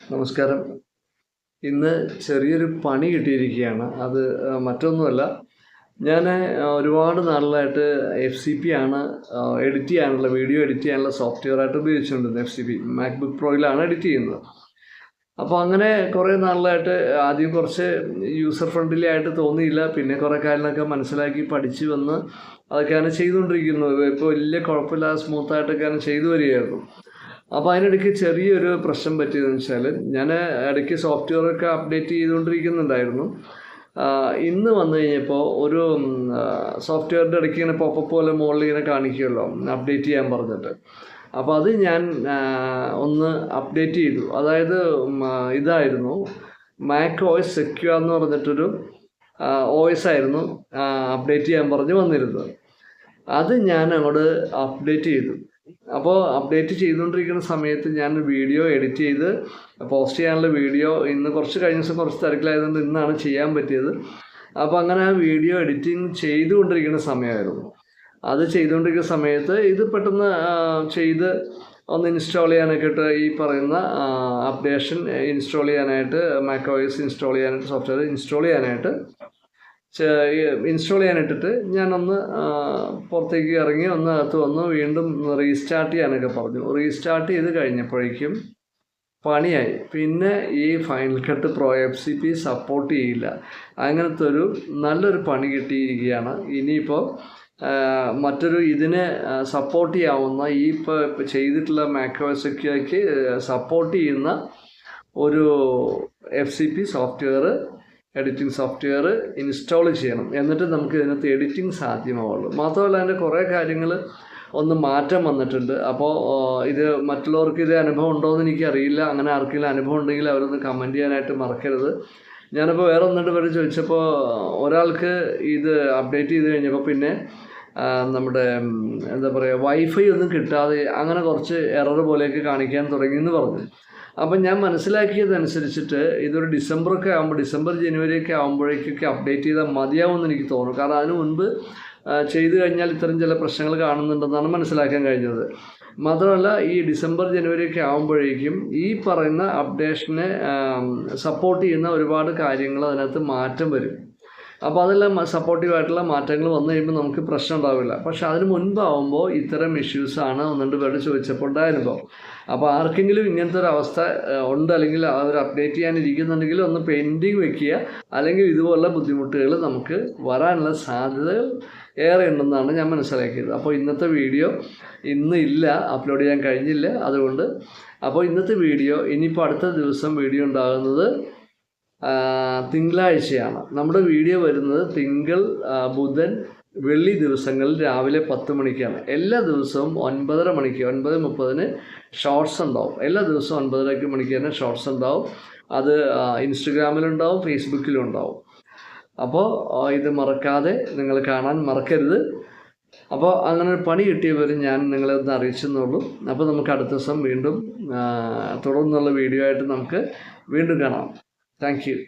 നമസ്കാരം. ഇന്ന് ചെറിയൊരു പണി കിട്ടിയിരിക്കുകയാണ്. അത് മറ്റൊന്നുമല്ല. ഞാൻ ഒരുപാട് നാളിലായിട്ട് എഫ് സി പി ആണ് എഡിറ്റ് ചെയ്യാനുള്ള വീഡിയോ എഡിറ്റ് ചെയ്യാനുള്ള സോഫ്റ്റ്വെയർ ആയിട്ട് ഉപയോഗിച്ചുകൊണ്ടിരുന്നത് എഫ് സി പി മാക്ബുക്ക് പ്രോയിലാണ് എഡിറ്റ് ചെയ്യുന്നത്. അപ്പോൾ അങ്ങനെ കുറേ നാളിലായിട്ട് ആദ്യം കുറച്ച് യൂസർ ഫ്രണ്ട്ലി ആയിട്ട് തോന്നിയില്ല. പിന്നെ കുറേ കാര്യങ്ങളൊക്കെ മനസ്സിലാക്കി പഠിച്ച് വന്ന് അതൊക്കെയാണ് ചെയ്തുകൊണ്ടിരിക്കുന്നത്. ഇപ്പോൾ വലിയ കുഴപ്പമില്ലാതെ സ്മൂത്തായിട്ടൊക്കെയാണ് ചെയ്തു വരികയായിരുന്നു. അപ്പോൾ അതിനിടയ്ക്ക് ചെറിയൊരു പ്രശ്നം പറ്റിയതെന്ന് വെച്ചാൽ ഞാൻ ഇടയ്ക്ക് സോഫ്റ്റ്വെയർ ഒക്കെ അപ്ഡേറ്റ് ചെയ്തുകൊണ്ടിരിക്കുന്നുണ്ടായിരുന്നു. ഇന്ന് വന്നു കഴിഞ്ഞപ്പോൾ ഒരു സോഫ്റ്റ്വെയറിന്റെ ഇടയ്ക്ക് ഇങ്ങനെ പോപ്പപ്പ് പോലെ മുകളിൽ ഇങ്ങനെ കാണിക്കുമല്ലോ അപ്ഡേറ്റ് ചെയ്യാൻ പറഞ്ഞിട്ട്. അപ്പോൾ അത് ഞാൻ ഒന്ന് അപ്ഡേറ്റ് ചെയ്തു. അതായത് ഇതായിരുന്നു. മാക് ഓയസ് സെക്യൂർ എന്ന് പറഞ്ഞിട്ടൊരു എസ് ആയിരുന്നു അപ്ഡേറ്റ് ചെയ്യാൻ പറഞ്ഞ് വന്നിരുന്നത്. അത് ഞാൻ അങ്ങോട്ട് അപ്ഡേറ്റ് ചെയ്തു. അപ്പോൾ അപ്ഡേറ്റ് ചെയ്തുകൊണ്ടിരിക്കുന്ന സമയത്ത് ഞാൻ വീഡിയോ എഡിറ്റ് ചെയ്ത് പോസ്റ്റ് ചെയ്യാനുള്ള വീഡിയോ ഇന്ന് കുറച്ച് കഴിഞ്ഞ ദിവസം കുറച്ച് തിരക്കിലായതുകൊണ്ട് ഇന്നാണ് ചെയ്യാൻ പറ്റിയത്. അപ്പോൾ അങ്ങനെ ആ വീഡിയോ എഡിറ്റിംഗ് ചെയ്തുകൊണ്ടിരിക്കുന്ന സമയമായിരുന്നു. അത് ചെയ്തുകൊണ്ടിരിക്കുന്ന സമയത്ത് ഇത് പെട്ടെന്ന് ചെയ്ത് ഒന്ന് ഇൻസ്റ്റാൾ ചെയ്യാനൊക്കെ ഈ പറയുന്ന അപ്ഡേഷൻ ഇൻസ്റ്റാൾ ചെയ്യാനായിട്ട് മാക്രോയിസ് ഇൻസ്റ്റാൾ ചെയ്യാനായിട്ട് സോഫ്റ്റ്വെയർ ഇൻസ്റ്റാൾ ചെയ്യാനായിട്ട് ഇൻസ്റ്റാൾ ചെയ്യാനിട്ടിട്ട് ഞാനൊന്ന് പുറത്തേക്ക് ഇറങ്ങി ഒന്ന് അകത്ത് വന്ന് വീണ്ടും റീസ്റ്റാർട്ട് ചെയ്യാനൊക്കെ പറഞ്ഞു. റീസ്റ്റാർട്ട് ചെയ്ത് കഴിഞ്ഞപ്പോഴേക്കും പണിയായി. പിന്നെ ഈ final cut pro F C P support ചെയ്യില്ല. അങ്ങനത്തെ ഒരു നല്ലൊരു പണി കിട്ടിയിരിക്കുകയാണ്. ഇനിയിപ്പോൾ മറ്റൊരു ഇതിനെ സപ്പോർട്ട് ചെയ്യാവുന്ന ഈ ഇപ്പോൾ ചെയ്തിട്ടുള്ള മാക്രോസൊക്കെ സപ്പോർട്ട് ചെയ്യുന്ന ഒരു F C P software editing software install ചെയ്യണം. എന്നിട്ട് നമുക്ക് ഇതിനകത്ത് എഡിറ്റിംഗ് സാധ്യമാവുള്ളൂ. മാത്രമല്ല അതിന്റെ കുറേ കാര്യങ്ങൾ ഒന്ന് മാറ്റം വന്നിട്ടുണ്ട്. അപ്പോൾ ഇത് മറ്റുള്ളവർക്ക് ഇത് അനുഭവം ഉണ്ടോ എന്ന് എനിക്കറിയില്ല. അങ്ങനെ ആർക്കെങ്കിലും അനുഭവം ഉണ്ടെങ്കിൽ അവരൊന്ന് കമന്റ് ചെയ്യാനായിട്ട് മറക്കരുത്. ഞാനിപ്പോൾ വേറെ ഒന്നിട്ട് പേര് ചോദിച്ചപ്പോൾ ഒരാൾക്ക് ഇത് അപ്ഡേറ്റ് ചെയ്ത് കഴിഞ്ഞപ്പോൾ പിന്നെ നമ്മുടെ എന്താ പറയുക വൈഫൈ ഒന്നും കിട്ടാതെ അങ്ങനെ കുറച്ച് എറർ പോലെയൊക്കെ കാണിക്കാൻ തുടങ്ങി എന്ന് പറഞ്ഞു. അപ്പം ഞാൻ മനസ്സിലാക്കിയതനുസരിച്ചിട്ട് ഇതൊരു ഡിസംബറൊക്കെ ആകുമ്പോൾ ഡിസംബർ ജനുവരിയൊക്കെ ആകുമ്പോഴേക്കൊക്കെ അപ്ഡേറ്റ് ചെയ്താൽ മതിയാവുമെന്ന് എനിക്ക് തോന്നുന്നു. കാരണം അതിനു മുൻപ് ചെയ്തു കഴിഞ്ഞാൽ ഇത്തരം ചില പ്രശ്നങ്ങൾ കാണുന്നുണ്ടെന്നാണ് മനസ്സിലാക്കാൻ കഴിഞ്ഞത്. മാത്രമല്ല ഈ ഡിസംബർ ജനുവരിയൊക്കെ ആകുമ്പോഴേക്കും ഈ പറയുന്ന അപ്ഡേഷനെ സപ്പോർട്ട് ചെയ്യുന്ന ഒരുപാട് കാര്യങ്ങൾ അതിനകത്ത് മാറ്റം വരും. അപ്പോൾ അതെല്ലാം സപ്പോർട്ടീവ് ആയിട്ടുള്ള മാറ്റങ്ങൾ വന്നു കഴിയുമ്പോൾ നമുക്ക് പ്രശ്നം ഉണ്ടാവില്ല. പക്ഷേ അതിന് മുൻപാവുമ്പോൾ ഇത്തരം ഇഷ്യൂസാണ് ഒന്ന് രണ്ട് പേരോട് ചോദിച്ചപ്പോൾ ഉണ്ടായിരുന്നോ അപ്പോൾ ആർക്കെങ്കിലും ഇങ്ങനത്തെ ഒരു അവസ്ഥ ഉണ്ട് അല്ലെങ്കിൽ അവർ അപ്ഡേറ്റ് ചെയ്യാനിരിക്കുന്നുണ്ടെങ്കിൽ ഒന്ന് പെൻഡിങ് വെക്കുക. അല്ലെങ്കിൽ ഇതുപോലുള്ള ബുദ്ധിമുട്ടുകൾ നമുക്ക് വരാനുള്ള സാധ്യതകൾ ഏറെ ഉണ്ടെന്നാണ് ഞാൻ മനസ്സിലാക്കിയത്. അപ്പോൾ ഇന്നത്തെ വീഡിയോ ഇന്ന് ഇല്ല അപ്ലോഡ് ചെയ്യാൻ കഴിഞ്ഞില്ല അതുകൊണ്ട്. അപ്പോൾ ഇന്നത്തെ വീഡിയോ ഇനിയിപ്പോൾ അടുത്ത ദിവസം വീഡിയോ ഉണ്ടാകുന്നത് തിങ്കളാഴ്ചയാണ്. നമ്മുടെ വീഡിയോ വരുന്നത് തിങ്കൾ ബുധൻ വെള്ളി ദിവസങ്ങളിൽ രാവിലെ പത്ത് മണിക്കാണ്. എല്ലാ ദിവസവും ഒൻപതര മണിക്ക് ഒൻപത് മുപ്പതിന് ഷോർട്സ് ഉണ്ടാവും. എല്ലാ ദിവസവും ഒൻപതരക്ക് മണിക്ക് തന്നെ ഷോർട്സ് ഉണ്ടാവും. അത് ഇൻസ്റ്റഗ്രാമിലുണ്ടാവും ഫേസ്ബുക്കിലും ഉണ്ടാവും അപ്പോൾ ഇത് മറക്കാതെ നിങ്ങൾ കാണാൻ മറക്കരുത്. അപ്പോൾ അങ്ങനെ ഒരു പണി കിട്ടിയവർ ഞാൻ നിങ്ങളെ ഒന്ന് അറിയിച്ചെന്നുള്ളൂ. അപ്പോൾ നമുക്ക് അടുത്ത ദിവസം വീണ്ടും തുടർന്നുള്ള വീഡിയോ ആയിട്ട് നമുക്ക് വീണ്ടും കാണാം. Thank you.